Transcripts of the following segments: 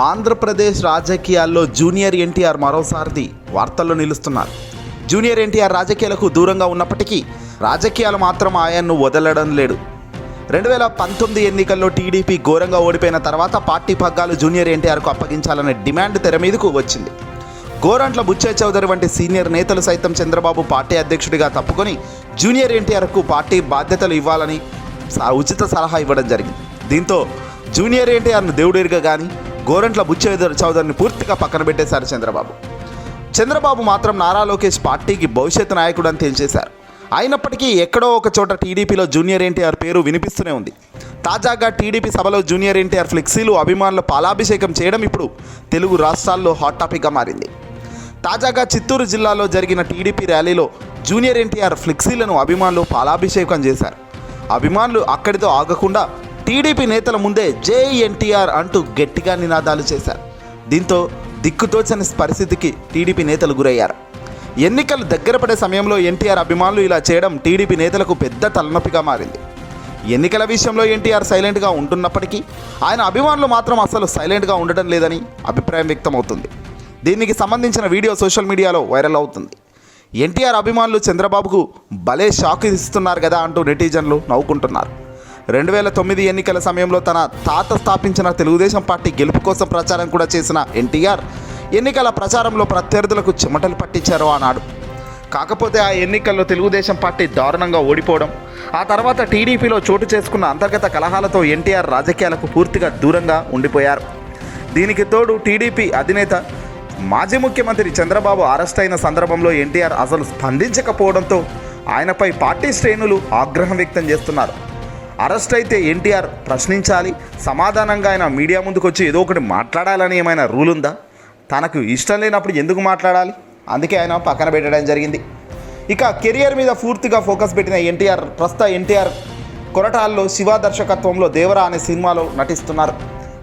ఆంధ్రప్రదేశ్ రాజకీయాల్లో జూనియర్ ఎన్టీఆర్ మరోసారి వార్తల్లో నిలుస్తున్నారు. జూనియర్ ఎన్టీఆర్ రాజకీయాలకు దూరంగా ఉన్నప్పటికీ రాజకీయాలు మాత్రం ఆయన్ను వదలడం లేడు రెండు వేల పంతొమ్మిది ఎన్నికల్లో టీడీపీ ఘోరంగా ఓడిపోయిన తర్వాత పార్టీ పగ్గాలు జూనియర్ ఎన్టీఆర్కు అప్పగించాలనే డిమాండ్ తెర మీదకు వచ్చింది. గోరంట్ల బుచ్చే చౌదరి వంటి సీనియర్ నేతలు సైతం చంద్రబాబు పార్టీ అధ్యక్షుడిగా తప్పుకొని జూనియర్ ఎన్టీఆర్కు పార్టీ బాధ్యతలు ఇవ్వాలని ఉచిత సలహా ఇవ్వడం జరిగింది. దీంతో జూనియర్ ఎన్టీఆర్ను దేవుడిరిగా కానీ గోరంట్ల బుచ్చ చౌదరిని పూర్తిగా పక్కన పెట్టేశారు చంద్రబాబు. చంద్రబాబు మాత్రం నారా లోకేష్ పార్టీకి భవిష్యత్ నాయకుడు అని తేల్చేశారు. అయినప్పటికీ ఎక్కడో ఒక చోట టీడీపీలో జూనియర్ ఎన్టీఆర్ పేరు వినిపిస్తూనే ఉంది. తాజాగా టీడీపీ సభలో జూనియర్ ఎన్టీఆర్ ఫ్లెక్సీలు అభిమానుల పాలాభిషేకం చేయడం ఇప్పుడు తెలుగు రాష్ట్రాల్లో హాట్ టాపిక్గా మారింది. తాజాగా చిత్తూరు జిల్లాలో జరిగిన టీడీపీ ర్యాలీలో జూనియర్ ఎన్టీఆర్ ఫ్లెక్సీలను అభిమానులు పాలాభిషేకం చేశారు. అభిమానులు అక్కడితో ఆగకుండా టీడీపీ నేతల ముందే జై ఎన్టీఆర్ అంటూ గట్టిగా నినాదాలు చేశారు. దీంతో దిక్కుతోచని పరిస్థితికి టీడీపీ నేతలు గురయ్యారు. ఎన్నికలు దగ్గర పడే సమయంలో ఎన్టీఆర్ అభిమానులు ఇలా చేయడం టీడీపీ నేతలకు పెద్ద తలనొప్పిగా మారింది. ఎన్నికల విషయంలో ఎన్టీఆర్ సైలెంట్గా ఉంటున్నప్పటికీ ఆయన అభిమానులు మాత్రం అసలు సైలెంట్గా ఉండడం లేదని అభిప్రాయం వ్యక్తమవుతుంది. దీనికి సంబంధించిన వీడియో సోషల్ మీడియాలో వైరల్ అవుతుంది. ఎన్టీఆర్ అభిమానులు చంద్రబాబుకు భలే షాక్ ఇస్తున్నారు కదా అంటూ నెటిజన్లు నవ్వుకుంటున్నారు. రెండు వేల తొమ్మిది ఎన్నికల సమయంలో తన తాత స్థాపించిన తెలుగుదేశం పార్టీ గెలుపు కోసం ప్రచారం కూడా చేసిన ఎన్టీఆర్ ఎన్నికల ప్రచారంలో ప్రత్యర్థులకు చెమటలు పట్టించారు అన్నాడు కాకపోతే ఆ ఎన్నికల్లో తెలుగుదేశం పార్టీ దారుణంగా ఓడిపోవడం ఆ తర్వాత టీడీపీలో చోటు చేసుకున్న అంతర్గత కలహాలతో ఎన్టీఆర్ రాజకీయాలకు పూర్తిగా దూరంగా ఉండిపోయారు. దీనికి తోడు టీడీపీ అధినేత మాజీ ముఖ్యమంత్రి చంద్రబాబు అరెస్ట్ అయిన సందర్భంలో ఎన్టీఆర్ అసలు స్పందించకపోవడంతో ఆయనపై పార్టీ శ్రేణులు ఆగ్రహం వ్యక్తం చేస్తున్నారు. అరెస్ట్ అయితే ఎన్టీఆర్ ప్రశ్నించాలి. సమాధానంగా ఆయన మీడియా ముందుకు వచ్చి ఏదో ఒకటి మాట్లాడాలని ఏమైనా రూల్ ఉందా? తనకు ఇష్టం లేనప్పుడు ఎందుకు మాట్లాడాలి? అందుకే ఆయన పక్కన పెట్టడం జరిగింది. ఇక కెరియర్ మీద పూర్తిగా ఫోకస్ పెట్టిన ఎన్టీఆర్ ప్రస్తుత ఎన్టీఆర్ కొరటాల్లో శివ దర్శకత్వంలో దేవరా అనే సినిమాలో నటిస్తున్నారు.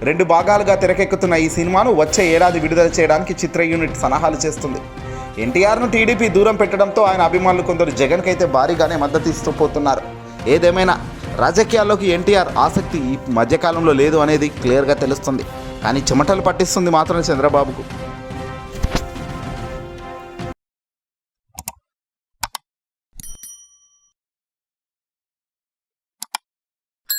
రెండు భాగాలుగా తెరకెక్కుతున్న ఈ సినిమాను వచ్చే ఏడాది విడుదల చేయడానికి చిత్ర యూనిట్ సలహాలు చేస్తుంది. ఎన్టీఆర్ను టీడీపీ దూరం పెట్టడంతో ఆయన అభిమానులు కొందరు జగన్కైతే భారీగానే మద్దతు ఇస్తూ పోతున్నారు. ఏదేమైనా రాజకీయాల్లోకి ఎన్టీఆర్ ఆసక్తి ఈ మధ్యకాలంలో లేదు అనేది క్లియర్గా తెలుస్తుంది. కానీ చెమటలు పట్టిస్తుంది మాత్రం చంద్రబాబుకు.